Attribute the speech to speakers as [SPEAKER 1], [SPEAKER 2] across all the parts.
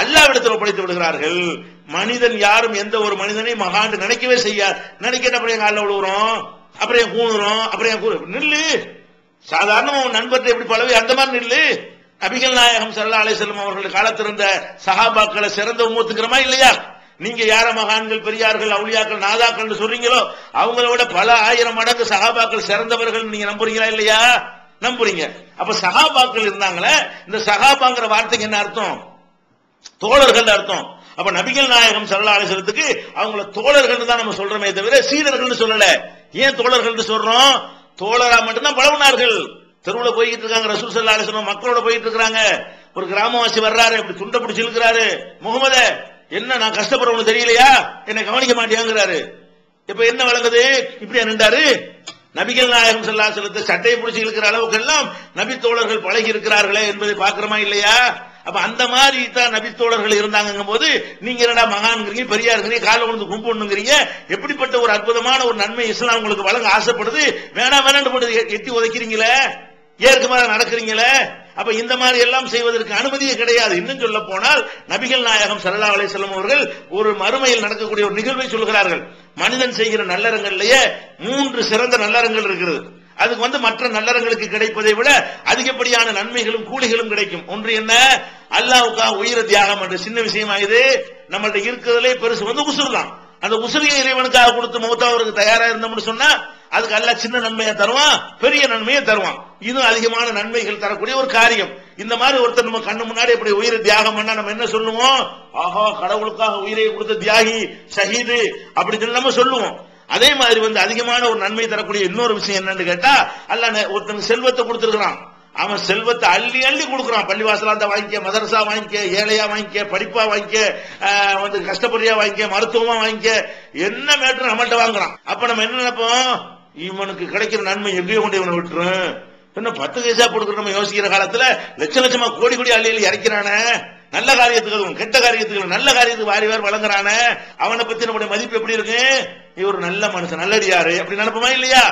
[SPEAKER 1] அல்லாவிடத்தில் ஒப்படைத்து விடுகிறார்கள். மனிதன் யாரும் எந்த ஒரு மனிதனை மகாண்டு நினைக்கவே செய்யார் நினைக்கிட்ட அப்புறம் எங்க காலில் விழுவுறோம் அப்புறம் என் கூணுறோம் அப்புறம் என் கூறு நில்லு. சாதாரண உன் நண்பர்கிட்ட எப்படி பழவி? அந்த மாதிரி நில்லு. நபிகள் நாயகம் சல்லா அலிசல்லம் அவர்கள் காலத்திருந்த சஹாபாக்களை சிறந்த உமத்துக்கிறமா இல்லையா? நீங்க யார மகான்கள் பெரியார்கள் அவுளியாக்கள் நாதாக்கள் சொல்றீங்களோ அவங்கள விட பல ஆயிரம் மடங்கு சகாபாக்கள் சிறந்தவர்கள் நீங்க நம்புறீங்களா இல்லையா? நம்புறீங்க. அப்ப சகாபாக்கள் இருந்தாங்களே இந்த சகாபாங்கிற வார்த்தைக்கு என்ன அர்த்தம்? தோழர்கள் அர்த்தம். அப்ப நபிகள் நாயகம் சல்லா அலிசலத்துக்கு அவங்கள தோழர்கள் தான் நம்ம சொல்றோமே தவிர சீடர்கள் சொல்லல. ஏன் தோழர்கள் சொல்றோம்? தோழரா மட்டும்தான் பழகுனார்கள். தெருவுல போய்கிட்டு இருக்காங்க. ரசூல் சல்லா அலிஸ்லாம் மக்களோட போயிட்டு இருக்காங்க. ஒரு கிராமவாசி வர்றாரு. அப்படி துண்டை பிடிச்சி இருக்கிறாரு முகமத என்ன நான் கஷ்டப்படுறவனு தெரியலையா? என்னை கவனிக்க மாட்டியாங்கிறாரு. இப்ப என்ன வழங்குது? இப்படியா நின்றாரு. நபிகள் நாயகம் சல்லா செலுத்த சட்டையை பிடிச்சி இழுக்கிற அளவுக்கு எல்லாம் நபி தோழர்கள் பழகி இருக்கிறார்களே என்பதை பாக்குறமா இல்லையா? அப்ப அந்த மாதிரி தான் நபி தோழர்கள் இருந்தாங்க போது நீங்க என்னடா மகான்கிறீங்க பெரியா இருக்கிறீங்க கால விழுந்து கும்பிடணுங்கிறீங்க எப்படிப்பட்ட ஒரு அற்புதமான ஒரு நன்மை இஸ்லாம் உங்களுக்கு வழங்க ஆசைப்படுது வேணாம் வேணாம் போட்டு எட்டி உதைக்கிறீங்களே ஏற்கமாக நடக்கிறீங்களே? அப்ப இந்த மாதிரி எல்லாம் செய்வதற்கு அனுமதியே கிடையாது. இன்னும் சொல்ல போனால் நபிகள் நாயகம் சல்லா அலிசல்லம் அவர்கள் ஒரு மறுமையில் நடக்கக்கூடிய ஒரு நிகழ்வை சொல்கிறார்கள். மனிதன் செய்கிற நல்லறங்கள்லயே மூன்று சிறந்த நல்லறங்கள் இருக்கிறது. அதுக்கு வந்து மற்ற நல்லறங்களுக்கு கிடைப்பதை விட அதிகப்படியான நன்மைகளும் கூலிகளும் கிடைக்கும். ஒன்று என்ன? அல்லாவுக்காக உயிர தியாகம் என்ற சின்ன விஷயமா இது நம்மள்ட்ட இருக்கிறதுலே பெருசு. வந்து உசுறு தான். அந்த உசுரியை இறைவனுக்காக கொடுத்து மௌத்தாவருக்கு தயாரா இருந்தோம்னு சொன்னா அதுக்கு அல்ல சின்ன நன்மையை தருவான் பெரிய நன்மையை தருவான். இன்னும் அதிகமான நன்மைகள் தரக்கூடிய ஒரு காரியம். இந்த மாதிரி ஒருத்தர் நம்ம கண்ணு முன்னாடி இப்படி உயிரை தியாகம் பண்ணா நம்ம என்ன சொல்லுவோம்? ஆஹா கடவுளுக்காக உயிரை கொடுத்த தியாகி ஷஹீது அப்படின்னு சொல்லி நம்ம சொல்லுவோம். அதே மாதிரி வந்து அதிகமான ஒரு நன்மை தரக்கூடிய இன்னொரு விஷயம் என்னன்னு கேட்டா அல்ல ஒருத்தன் செல்வத்தை கொடுத்துருக்கிறான். அவன் செல்வத்தை அள்ளி அள்ளி கொடுக்குறான். பள்ளிவாசலா இருந்தா வாங்கிக்க மதரசா வாங்கிக்க ஏழையா வாங்கிக்க படிப்பா வாங்கிக்க வந்து கஷ்டப்படியா வாங்கிக்க மருத்துவமா வாங்கிக்க. என்ன மேட்டர் நம்மள்ட்ட வாங்குறான்? அப்ப நம்ம என்ன நினைப்போம்? இவனுக்கு கிடைக்கிற நன்மை எங்கேயோ கொண்டு இவனை விட்டுரும். என்ன பத்து பைசா கொடுக்குற நம்ம யோசிக்கிற காலத்துல லட்ச லட்சமா கோடி கோடி அள்ளியில் இறக்கிறானே. நல்ல காரியத்துக்கு கெட்ட காரியத்துக்கு நல்ல காரியத்துக்கு வாரி வாரி வழங்குறானே. அவனை பத்தி நம்முடைய மதிப்பு எப்படி இருக்கு? இவர் நல்ல மனுஷன் நல்லடியாரு. அப்படி நினைப்போமா இல்லையா?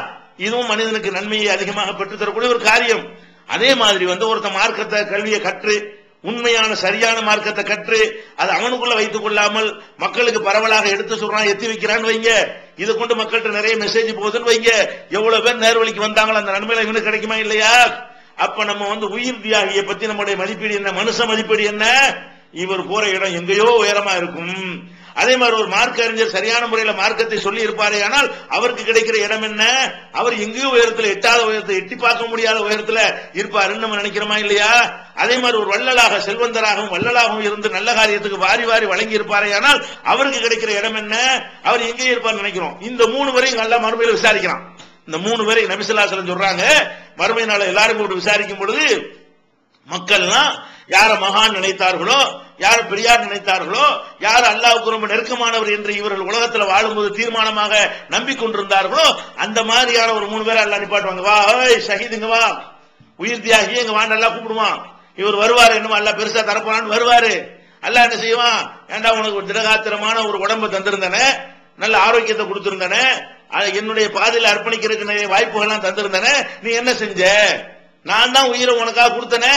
[SPEAKER 1] இதுவும் மனிதனுக்கு நன்மையை அதிகமாக பெற்று தரக்கூடிய ஒரு காரியம். அதே மாதிரி வந்து ஒருத்த மார்க்கத்தை கல்வியை கற்று உண்மையான சரியான மார்க்கத்தை கற்று அது அவனுக்குள்ள வைத்துக் கொள்ளாமல் மக்களுக்கு பரவலாக எடுத்து சொல்றான் எத்தி வைக்கிறான்னு வைங்க. இது கொண்டு மக்கள்கிட்ட நிறைய மெசேஜ் போகுதுன்னு வைங்க. எவ்வளவு பேர் நேர்வழிக்கு வந்தாங்களோ அந்த நன்மையில இவனுக்கு கிடைக்குமா இல்லையா? அப்ப நம்ம வந்து உயிர் தியாகியை பத்தி நம்முடைய மதிப்பீடு என்ன? மனுஷ மதிப்பீடு என்ன? இவர் போற இடம் எங்கேயோ உயரமா இருக்கும். அதே மாதிரி ஒரு மார்க்க அறிஞர் சரியான முறையில மார்க்கத்தை சொல்லி இருப்பாரே ஆனால் அவருக்கு கிடைக்கிற இடம் என்ன? அவர் எங்கேயோ உயரத்துல எட்டாத உயரத்தை எட்டி பார்க்க முடியாத உயரத்துல இருப்பாருன்னு நம்ம நினைக்கிறோமா இல்லையா? அதே மாதிரி ஒரு வள்ளலாக செல்வந்தராகவும் வள்ளலாகவும் இருந்து நல்ல காரியத்துக்கு வாரி வாரி வழங்கி இருப்பாரே ஆனால் அவருக்கு கிடைக்கிற இடம் என்ன? அவர் எங்கே இருப்பார் நினைக்கிறோம். இந்த மூணு வரையும் நல்லா மறுமையில் விசாரிக்கிறான். இந்த மூணு பேரை நபிசுல்லாசலம் சொல்றாங்க. மறுமை நாள எல்லாரும் போட்டு விசாரிக்கும் பொழுது மக்கள்லாம் யார மகான் நினைத்தார்களோ யார பெரியார் நினைத்தார்களோ யார் அல்லாவுக்கு ரொம்ப நெருக்கமானவர் என்று இவர்கள் உலகத்தில் வாழும்போது தீர்மானமாக நம்பிக்கொண்டிருந்தார்களோ அந்த மாதிரியான ஒரு மூணு பேரை அல்லா நிப்பாட்டுவாங்க. வா ஏய் ஷஹீதுங்க வா. உயிர் தியாகி எங்க வாண்டெல்லாம் கூப்பிடுவான். இவர் வருவாரு என்னமோ அல்ல பெருசா தரப்போறான்னு வருவாரு. அல்ல என்ன செய்வான்? ஏண்டா உனக்கு ஒரு திடகாத்திரமான ஒரு உடம்பு தந்திருந்தானே நல்ல ஆரோக்கியத்தை கொடுத்திருந்தானே என்னுடைய பாதையில் அர்ப்பணிக்கிறதுக்கு நிறைய வாய்ப்புகள்லாம் தந்திருந்தானே நீ என்ன செஞ்ச? நான் தான் உயிரை உனக்காக கொடுத்தனே.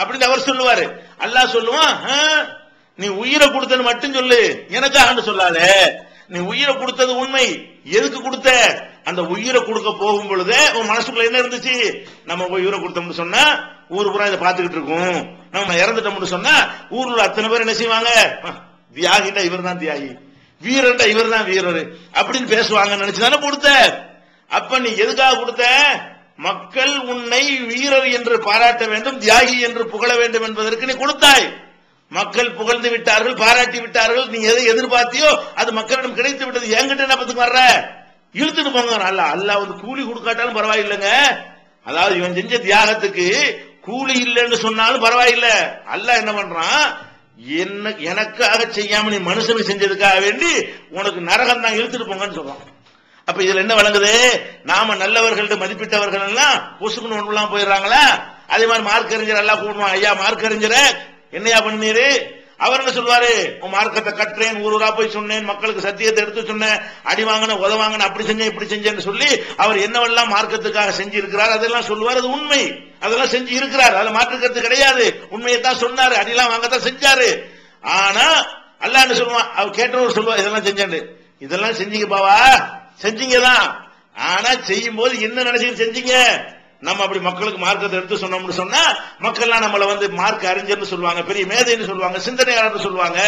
[SPEAKER 1] அப்படின்னு அவர் சொல்லுவாரு. அல்லாஹ் சொல்லுவான் நீ உயிரை கொடுத்தன்னு மட்டும் சொல்லு. எனக்காக சொல்லாத. நீ உயிரை கொடுத்தது உண்மை. எதுக்கு கொடுத்த? அந்த உயிரை கொடுக்க போகும் பொழுது உன் மனசுக்குள்ள என்ன இருந்துச்சு? நம்ம போய் உயிரை கொடுத்தோம்னு சொன்னா ஊர் பூரா இதை பார்த்துக்கிட்டு இருக்கோம். நம்ம இறந்துட்டோம்னு சொன்னா ஊர்ல அத்தனை பேர் என்ன செய்வாங்க? தியாகிட்ட இவர் தான் தியாகி. வீரன்டா இவர் தான் வீரர். அப்படின்னு பேசுவாங்க நினைச்சுதானே கொடுத்த. அப்ப நீ எதுக்காக கொடுத்த? மக்கள் உன்னை வீரர் என்று பாராட்ட வேண்டும் தியாகி என்று புகழ வேண்டும் என்பதற்கு நீ கொடுத்தாய். மக்கள் புகழ்ந்து விட்டார்கள் பாராட்டி விட்டார்கள். நீ எதை எதிர்பார்த்தியோ அது மக்களிடம் கிடைத்து விட்டது. என்கிட்ட என்ன பத்துக்கு வர்ற? இழுத்துட்டு போங்க. அல்ல அல்ல வந்து கூலி கொடுக்காட்டாலும் பரவாயில்லைங்க. அதாவது இவன் செஞ்ச தியாகத்துக்கு கூலி இல்லைன்னு சொன்னாலும் பரவாயில்ல. அல்ல என்ன பண்றான்? என்ன எனக்காக செய்யாம நீ மனுஷனுக்கு செஞ்சதுக்காக வேண்டி உனக்கு நரகம் தான் இழுத்துட்டு போங்கன்னு சொல்றான். அப்ப இதுல என்ன வழங்குது? நாம நல்லவர்கள் மதிப்பிட்டவர்கள் எல்லாம் பொசுக்குன்னு ஒண்ணுலாம் போயிடுறாங்களா? அதே மாதிரி மார்க் அறிஞர் எல்லாம் கூடுவான் ஐயா மார்க் அறிஞர என்னையா பண்ணீரு அவர் என்ன சொல்லுவாரு? உன் மார்க்கத்தை கட்டுறேன் ஊர் ஊரா போய் சொன்னேன் மக்களுக்கு சத்தியத்தை எடுத்து சொன்னேன் அடி வாங்கின உத வாங்கின அப்படி செஞ்சேன் இப்படி செஞ்சேன்னு சொல்லி அவர் என்னவெல்லாம் மார்க்கத்துக்காக செஞ்சு இருக்கிறார் அதெல்லாம் சொல்லுவார் அது உண்மை. அதெல்லாம் செஞ்சு இருக்கிறார். அதை மாற்றுக்கிறது கிடையாது. உண்மையை தான் சொன்னாரு. அடிலாம் வாங்கத்தான் செஞ்சாரு. ஆனா அல்லாஹ் என்ன சொல்லுவான் அவர் கேட்டவர் சொல்லுவா இதெல்லாம் செஞ்சாரு இதெல்லாம் செஞ்சீங்க பாவா செஞ்சீங்க தான் ஆனா செய்யும் போது என்ன நினைச்சு செஞ்சீங்க? நம்ம அப்படி மக்களுக்கு மார்க்கத்தை எடுத்து சொன்னோம்னு சொன்னா மக்கள்லாம் நம்மள வந்து மார்க் அறிஞர்னு சொல்லுவாங்க பெரிய மேதைன்னு சொல்லுவாங்க சிந்தனையாளர்னு சொல்லுவாங்க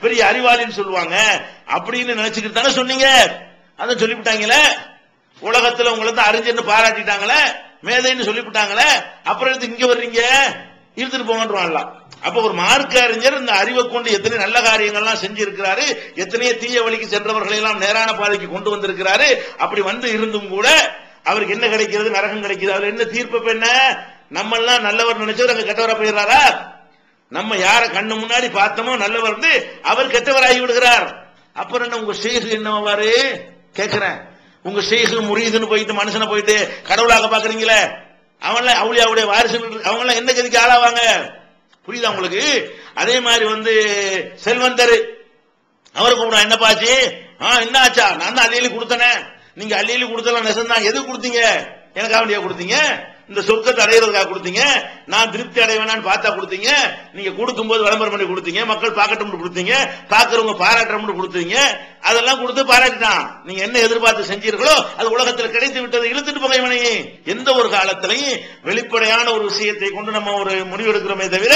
[SPEAKER 1] பெரிய அறிவாளின்னு சொல்லுவாங்க அப்படின்னு நினைச்சுக்கிட்டு தானே சொன்னீங்க. அதான் சொல்லிவிட்டாங்களே? உலகத்துல உங்களை தான் அறிஞர்னு பாராட்டிட்டாங்களே? மேதைன்னு சொல்லிவிட்டாங்களே? அப்புறம் எடுத்து இங்க வர்றீங்க? இருந்துட்டு போங்கன்றான்லாம் அப்ப ஒரு மார்க்க அறிஞர் இந்த அறிவை கொண்டு எத்தனை நல்ல காரியங்கள்லாம் செஞ்சிருக்கிறாரு எத்தனையோ தீய வழிக்கு சென்றவர்களை எல்லாம் நேரான பாதைக்கு கொண்டு வந்திருக்கிறாரு. அப்படி வந்து இருந்தும் கூட அவருக்கு என்ன கிடைக்கிறது நரகம் கிடைக்கிறது அவர் என்ன தீர்ப்பு என்ன? நம்ம எல்லாம் நல்லவர் நினைச்சவர் அங்க கெட்டவரா போயிடுறாரா? நம்ம யார கண்ணு முன்னாடி பார்த்தோமோ நல்லவர் வந்து அவர் கெட்டவராகி விடுகிறார். அப்புறம் என்ன உங்க செய்கு என்னவாரு கேட்கிறேன் உங்க செய்கு முறியுதுன்னு போயிட்டு மனுஷனை போயிட்டு கடவுளாக பாக்குறீங்களே அவன்லாம் அவளுடைய வாரிசு அவங்க எல்லாம் என்ன கதிக்கு ஆளாவாங்க? புரியுதா உங்களுக்கு? அதே மாதிரி வந்து செல்வந்தர் அவரை கூப்பிட என்ன பாச்சு ஆ என்ன ஆச்சா? நான் தான் அள்ளியலி கொடுத்தனே. நீங்க அள்ளியலி கொடுத்தலாம் நெசந்தான். எது கொடுத்தீங்க? எனக்காக வேண்டிய கொடுத்தீங்க? இந்த சொர்க்கத்தை அடையிறதுக்காக கொடுத்தீங்க. நான் திருப்தி அடைவேனான்னு பார்த்தா கொடுத்தீங்க. நீங்க கொடுக்கும்போது விளம்பரம் பண்ணி கொடுத்தீங்க. மக்கள் பார்க்கட்டும் கொடுத்தீங்க. பார்க்கறவங்க பாராட்டணும் கொடுத்தீங்க. அதெல்லாம் கொடுத்து பாராட்டினான். நீங்க என்ன எதிர்பார்த்து செஞ்சீர்களோ அது உலகத்தில் கிடைத்து விட்டது இழுத்துட்டு போக எந்த ஒரு காலத்திலையும் வெளிப்படையான ஒரு விஷயத்தை கொண்டு நம்ம ஒரு முடிவெடுக்கிறோமே தவிர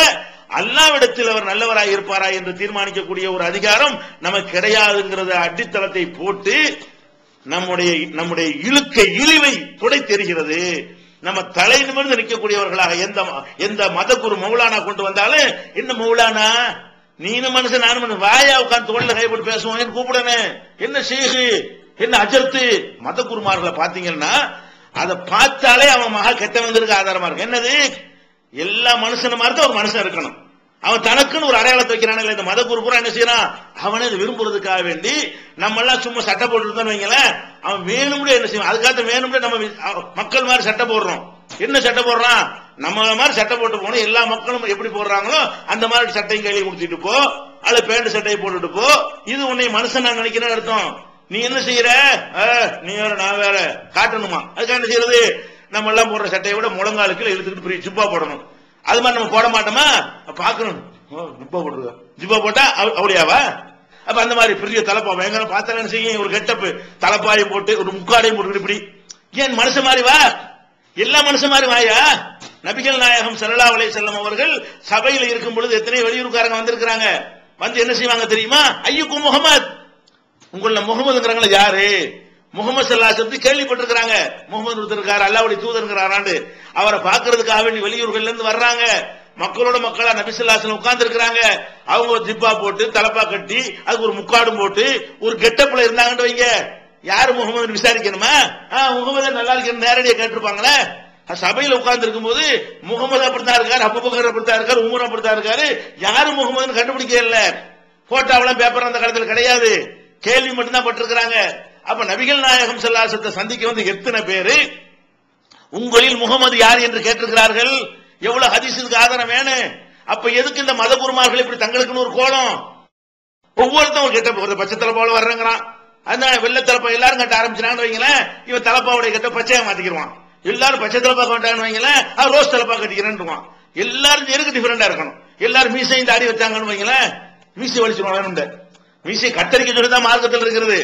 [SPEAKER 1] அல்லாவிடத்தில் அவர் நல்லவராய் இருப்பாரா என்று தீர்மானிக்கக்கூடிய ஒரு அதிகாரம் நமக்கு கிடையாதுங்கிறத அடித்தளத்தை போட்டு நம்முடைய நம்முடைய இழுக்க இழிவை துடை தெரிகிறது நம்ம தலை நிமிர்ந்து நிற்கக்கூடியவர்களாக எந்த எந்த மத குரு மௌலானா கொண்டு வந்தாலும் என்ன மௌலானா? நீனும் மனுஷன் நானும் மனுஷன். வாயா உட்காந்து தோல்ல கைப்பட்டு பேசுவோம். கூப்பிடனே என்ன ஷேகு என்ன அஜர்த்து? மத குருமார்களை பாத்தீங்கன்னா அதை பார்த்தாலே அவன் மகா கெட்டவங்கிறதுக்கு ஆதாரமா இருக்கு என்னது? எல்லா மனுஷன மாதிரி ஒரு மனுஷன் இருக்கணும். அவன் தனக்குன்னு ஒரு அடையாளத்தை வைக்கிறானுங்களே இந்த மத குரு என்ன செய்யறான் அவனே விரும்புறதுக்காக வேண்டி நம்ம எல்லாம் சும்மா சட்டை போட்டுருந்தோம்னு வைங்களேன் அவன் வேணும்னே என்ன செய்வான்? அதுக்காக வேணும்னே நம்ம மக்கள் மாதிரி சட்டை போடுறோம். என்ன சட்டை போடுறான்? நம்ம மாதிரி சட்டை போட்டு போனோம் எல்லா மக்களும் எப்படி போடுறாங்களோ அந்த மாதிரி சட்டையும் கையில கொடுத்துட்டு போ அல்ல பேண்ட் சட்டையை போட்டுட்டு போ. இது உன்னை மனுஷன் நான் நினைக்கிறேன் அர்த்தம். நீ என்ன செய்யற? நீ வேற நான் வேற. காட்டணுமா? அதுக்காக என்ன செய்யறது? நம்ம எல்லாம் போடுற சட்டையை விட முழங்காலுக்கு இழுத்துக்கிட்டு சுப்பா போடணும். அது மாதிரி நம்ம போட மாட்டோமா? பார்க்கணும். ஜிப்பா போட்டுருக்க. ஜிப்பா போட்டா அவளியாவா? அப்ப அந்த மாதிரி பெரிய தலைப்பா பயங்கர பார்த்தா செய்யும்? ஒரு கெட்டப்பு. தலைப்பாயும் போட்டு ஒரு முக்காடையும் போட்டு இப்படி. ஏன் மனுஷன் மாதிரி வா? எல்லா மனுஷன் மாதிரி வாயா? நபிகள் நாயகம் சரலா வலை செல்லம் அவர்கள் சபையில் இருக்கும் பொழுது எத்தனை வெளியூருக்காரங்க வந்திருக்கிறாங்க. வந்து என்ன செய்வாங்க தெரியுமா? ஐயுக்கும் முகமது உங்கள முகமதுங்கிறாங்களா யாரு? முகமது சல்லா பத்தி கேள்விப்பட்டிருக்கிறாங்க. முகமது ஒருத்தர் அல்லாவுடைய தூதருங்கிறாராண்டு அவரை பாக்குறதுக்காக வேண்டி வெளியூர்கள்ல இருந்து வர்றாங்க. மக்களோட மக்களா நபிசுல்லாசன் உட்கார்ந்து இருக்கிறாங்க அவங்க ஒரு ஜிப்பா போட்டு தலப்பா கட்டி அதுக்கு ஒரு முக்காடும் போட்டு ஒரு கெட்டப்புல இருந்தாங்கன்னு வைங்க. யாரு முகமது விசாரிக்கணுமா? முகமது நல்லா இருக்கணும் நேரடியா கேட்டிருப்பாங்களே. சபையில உட்கார்ந்து இருக்கும் போது முகமது அப்படித்தான் இருக்காரு அபுபக்கர் அப்படித்தான் இருக்காரு உமர் அப்படித்தான் இருக்காரு. யாரு முகமதுன்னு கண்டுபிடிக்க இல்ல. போட்டாவெல்லாம் பேப்பர் அந்த காலத்தில் கிடையாது. கேள்வி மட்டும்தான் பட்டிருக்கிறாங்க. அப்ப நபிகள் நாயகம் செல்லாசத்தை சந்திக்க வந்து எத்தனை பேரு? உங்களில் முகமது யார் என்று கேட்டிருக்கிறார்கள்? எவ்வளவு ஹதீஸுக்கு ஆதாரம் வேணும்? அப்ப எதுக்கு இந்த மத குருமார்கள் இப்படி தங்களுக்குன்னு ஒரு கோலம்? ஒவ்வொருத்தவங்க கிட்ட கெட்ட ஒரு பச்சை தலைப்பாவோட வர்றங்கிறான். அதனால வெள்ளை தலைப்பா எல்லாரும் கட்ட ஆரம்பிச்சாங்கன்னு வைங்களேன் இவன் தலைப்பாவுடைய கட்ட பச்சையை மாத்திக்கிடுவான். எல்லாரும் பச்சை தலைப்பா கொண்டான்னு வைங்களேன் ரோஸ் தலைப்பா கட்டிக்கிறேன் எல்லாரும் எருக்கு டிஃபரெண்டா இருக்கணும்? எல்லாரும் மீசையும் தாடி வச்சாங்கன்னு வைங்களேன் மீசை வலிச்சிருவாங்க மீசை கத்தரிக்க சொல்லி தான் மார்க்கத்தில் இருக்கிறது.